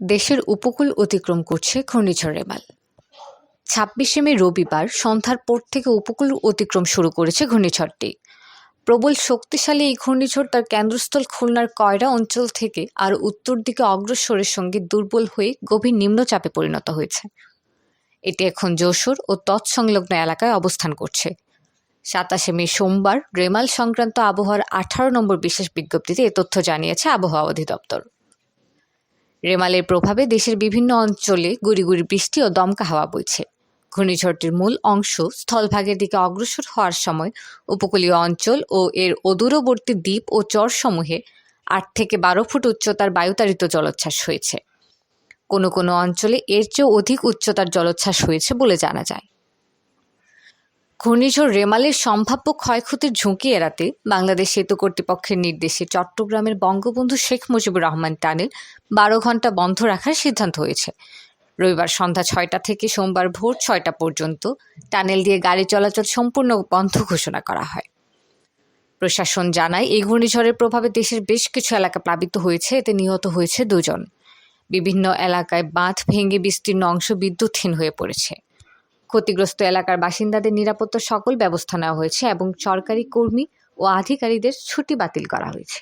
দেশের উপকূল অতিক্রম করছে ঘূর্ণিঝড় রেমাল। ছাব্বিশে মে রবিবার সন্ধ্যার পর থেকে উপকূল অতিক্রম শুরু করেছে ঘূর্ণিঝড়টি। প্রবল শক্তিশালী এই ঘূর্ণিঝড় তার কেন্দ্রস্থল খুলনার কয়রা অঞ্চল থেকে আর উত্তর দিকে অগ্রসরের সঙ্গে দুর্বল হয়ে গভীর নিম্নচাপে পরিণত হয়েছে। এটি এখন যশোর ও তৎসংলগ্ন এলাকায় অবস্থান করছে। সাতাশে মে সোমবার রেমাল সংক্রান্ত আবহাওয়ার আঠারো নম্বর বিশেষ বিজ্ঞপ্তিতে এ তথ্য জানিয়েছে আবহাওয়া অধিদপ্তর। রেমালের প্রভাবে দেশের বিভিন্ন অঞ্চলে গুড়িগুড়ি গুড়ি বৃষ্টি ও দমকা হাওয়া বইছে। ঘূর্ণিঝড়টির মূল অংশ স্থলভাগের দিকে অগ্রসর হওয়ার সময় উপকূলীয় অঞ্চল ও এর অদূরবর্তী দ্বীপ ও চরসমূহে আট থেকে বারো ফুট উচ্চতার বায়ুতাড়িত জলোচ্ছ্বাস হয়েছে। কোনো কোনো অঞ্চলে এর চেয়েও অধিক উচ্চতার জলোচ্ছ্বাস হয়েছে বলে জানা যায়। ঘূর্ণিঝড় রেমালের সম্ভাব্য ক্ষয়ক্ষতির ঝুঁকি এড়াতে বাংলাদেশ সেতু কর্তৃপক্ষের নির্দেশে চট্টগ্রামের বঙ্গবন্ধু শেখ মুজিবুর রহমান টানেল বারো ঘণ্টা বন্ধ রাখার সিদ্ধান্ত হয়েছে। রবিবার সন্ধ্যা ছয়টা থেকে সোমবার ভোর ছয়টা পর্যন্ত টানেল দিয়ে গাড়ি চলাচল সম্পূর্ণ বন্ধ ঘোষণা করা হয়। প্রশাসন জানায়, এই ঘূর্ণিঝড়ের প্রভাবে দেশের বেশ কিছু এলাকা প্লাবিত হয়েছে, এতে নিহত হয়েছে দুজন। বিভিন্ন এলাকায় বাঁধ ভেঙে বিস্তীর্ণ অংশ বিদ্যুৎহীন হয়ে পড়েছে। ক্ষতিগ্রস্ত এলাকার বাসিন্দাদের নিরাপত্তার সকল ব্যবস্থা নেওয়া হয়েছে এবং সরকারি কর্মী ও আধিকারিকদের ছুটি বাতিল করা হয়েছে।